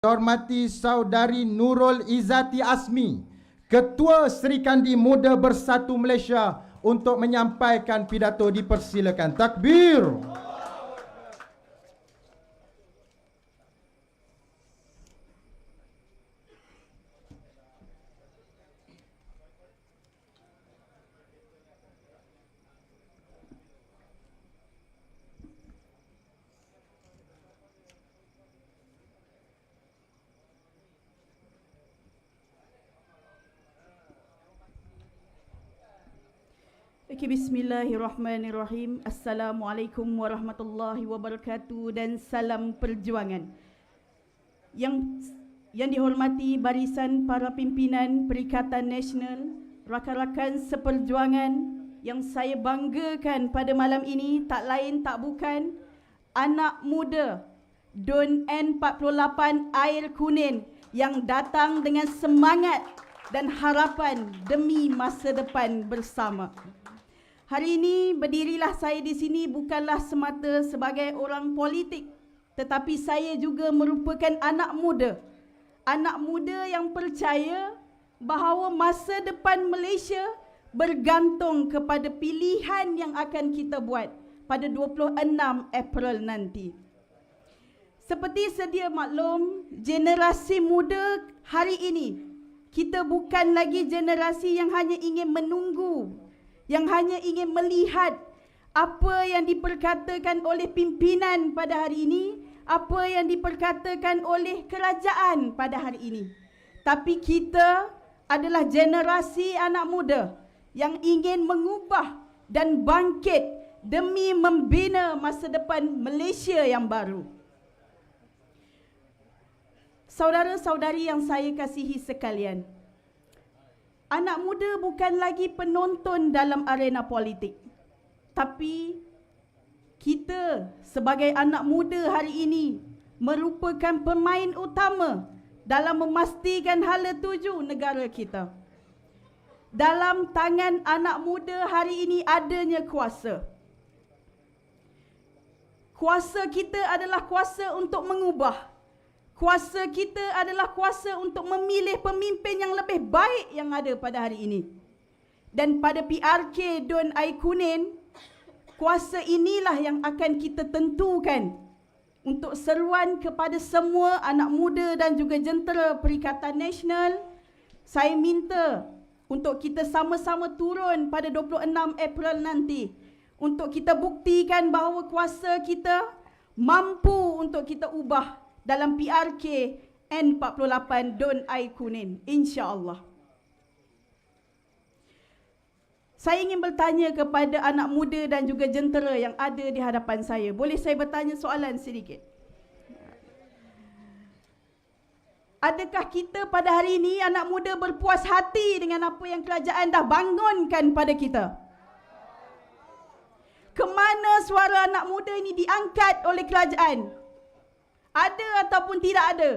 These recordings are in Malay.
Hormati Saudari Nurul Izzati Asmi, Ketua Seri Kandi Muda Bersatu Malaysia untuk menyampaikan pidato dipersilakan. Takbir. Okey, bismillahirrahmanirrahim. Assalamualaikum warahmatullahi wabarakatuh dan salam perjuangan. Yang yang dihormati barisan para pimpinan Perikatan Nasional, rakan-rakan seperjuangan yang saya banggakan pada malam ini tak lain tak bukan anak muda Don N48 Air Kunin yang datang dengan semangat dan harapan demi masa depan bersama. Hari ini berdirilah saya di sini bukanlah semata sebagai orang politik tetapi saya juga merupakan anak muda. Anak muda yang percaya bahawa masa depan Malaysia bergantung kepada pilihan yang akan kita buat pada 26 April nanti. Seperti sedia maklum, generasi muda hari ini kita bukan lagi generasi yang hanya ingin menunggu yang hanya ingin melihat apa yang diperkatakan oleh pimpinan pada hari ini, apa yang diperkatakan oleh kerajaan pada hari ini. Tapi kita adalah generasi anak muda yang ingin mengubah dan bangkit demi membina masa depan Malaysia yang baru. Saudara-saudari yang saya kasihi sekalian, anak muda bukan lagi penonton dalam arena politik. Tapi kita sebagai anak muda hari ini merupakan pemain utama dalam memastikan hala tuju negara kita. Dalam tangan anak muda hari ini adanya kuasa. Kuasa kita adalah kuasa untuk mengubah Kuasa kita adalah kuasa untuk memilih pemimpin yang lebih baik yang ada pada hari ini. Dan pada PRK Don Aikunin, kuasa inilah yang akan kita tentukan untuk seruan kepada semua anak muda dan juga jentera Perikatan Nasional. Saya minta untuk kita sama-sama turun pada 26 April nanti untuk kita buktikan bahawa kuasa kita mampu untuk kita ubah dalam PRK N48 Don Ai Kunin insya-Allah. Saya ingin bertanya kepada anak muda dan juga jentera yang ada di hadapan saya. Boleh saya bertanya soalan sedikit? Adakah kita pada hari ini anak muda berpuas hati dengan apa yang kerajaan dah bangunkan pada kita? Kemana suara anak muda ini diangkat oleh kerajaan? Ada ataupun tidak ada?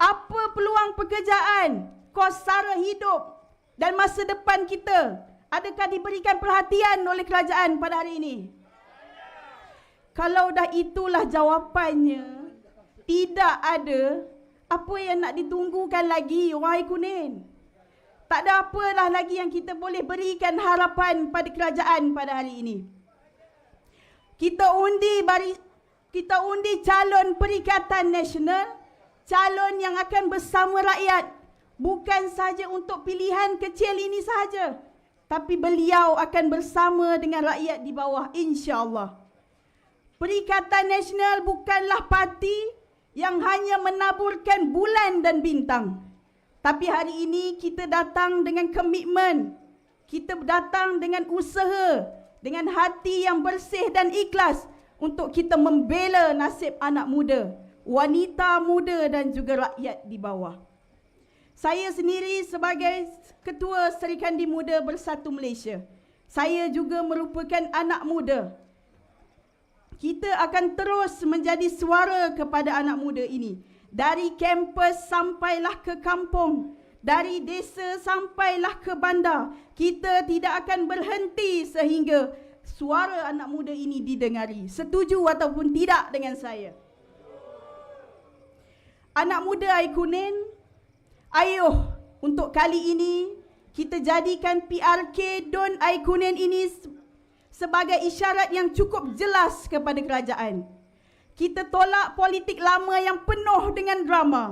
Apa peluang pekerjaan, kos sara hidup dan masa depan kita? Adakah diberikan perhatian oleh kerajaan pada hari ini? Kalau dah itulah jawapannya, tidak ada apa yang nak ditunggukan lagi, wahai kuning. Tak ada apalah lagi yang kita boleh berikan harapan pada kerajaan pada hari ini. Kita undi bari, kita undi calon perikatan nasional, calon yang akan bersama rakyat, bukan saja untuk pilihan kecil ini sahaja, tapi beliau akan bersama dengan rakyat di bawah insya-Allah. Perikatan Nasional bukanlah parti yang hanya menaburkan bulan dan bintang. Tapi hari ini kita datang dengan komitmen. Kita datang dengan usaha, dengan hati yang bersih dan ikhlas untuk kita membela nasib anak muda, wanita muda dan juga rakyat di bawah. Saya sendiri sebagai Ketua Serikandi Muda Bersatu Malaysia, saya juga merupakan anak muda. Kita akan terus menjadi suara kepada anak muda ini. Dari kampus sampailah ke kampung, dari desa sampailah ke bandar. Kita tidak akan berhenti sehingga suara anak muda ini didengari. Setuju ataupun tidak dengan saya? Anak muda Aikunin, ayuh untuk kali ini kita jadikan PRK Don Aikunin ini se- sebagai isyarat yang cukup jelas kepada kerajaan. Kita tolak politik lama yang penuh dengan drama.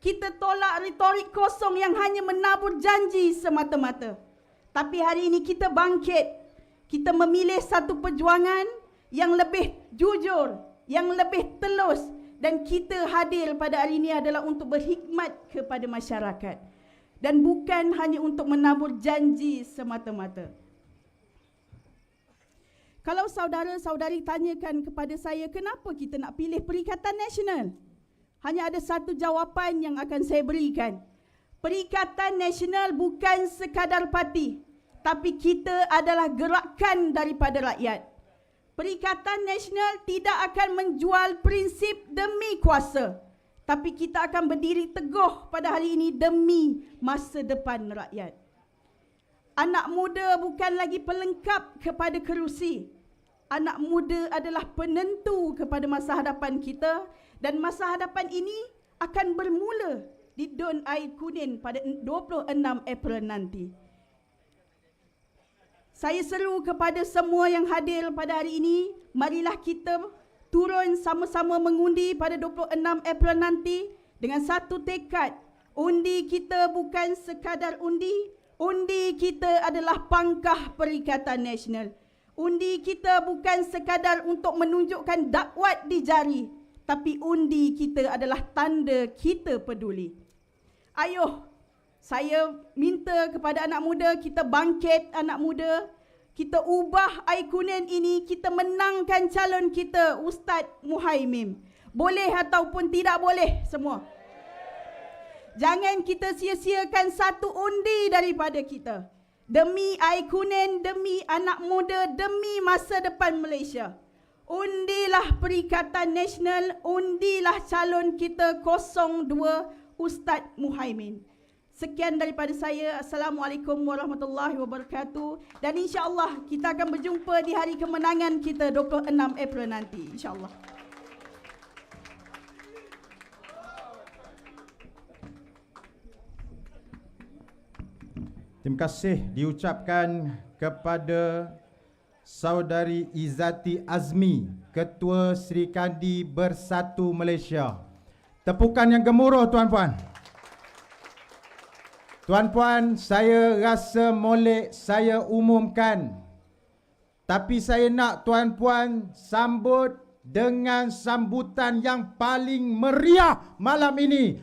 Kita tolak retorik kosong yang hanya menabur janji semata-mata. Tapi hari ini kita bangkit. Kita memilih satu perjuangan yang lebih jujur, yang lebih telus dan kita hadir pada hari ini adalah untuk berkhidmat kepada masyarakat dan bukan hanya untuk menabur janji semata-mata. Kalau saudara-saudari tanyakan kepada saya kenapa kita nak pilih Perikatan Nasional? Hanya ada satu jawapan yang akan saya berikan. Perikatan Nasional bukan sekadar parti, tapi kita adalah gerakan daripada rakyat. Perikatan Nasional tidak akan menjual prinsip demi kuasa, tapi kita akan berdiri teguh pada hari ini demi masa depan rakyat. Anak muda bukan lagi pelengkap kepada kerusi. Anak muda adalah penentu kepada masa hadapan kita dan masa hadapan ini akan bermula di Don Air Kunin pada 26 April nanti. Saya seru kepada semua yang hadir pada hari ini, marilah kita turun sama-sama mengundi pada 26 April nanti dengan satu tekad. Undi kita bukan sekadar undi, undi kita adalah pangkah Perikatan Nasional. Undi kita bukan sekadar untuk menunjukkan dakwat di jari, tapi undi kita adalah tanda kita peduli. Ayuh, saya minta kepada anak muda, kita bangkit anak muda, kita ubah Aikunen ini, kita menangkan calon kita Ustaz Muhaimim. Boleh ataupun tidak boleh semua. Jangan kita sia-siakan satu undi daripada kita. Demi Aikunen, demi anak muda, demi masa depan Malaysia. Undilah Perikatan Nasional, undilah calon kita 02 Ustaz Muhaimin. Sekian daripada saya. Assalamualaikum warahmatullahi wabarakatuh. Dan insyaAllah kita akan berjumpa di hari kemenangan kita 26 April nanti. InsyaAllah. Terima kasih diucapkan kepada Saudari Izati Azmi, Ketua Sri Kandi Bersatu Malaysia. Tepukan yang gemuruh tuan-puan. Tuan-puan, saya rasa molek saya umumkan. Tapi saya nak tuan-puan sambut dengan sambutan yang paling meriah malam ini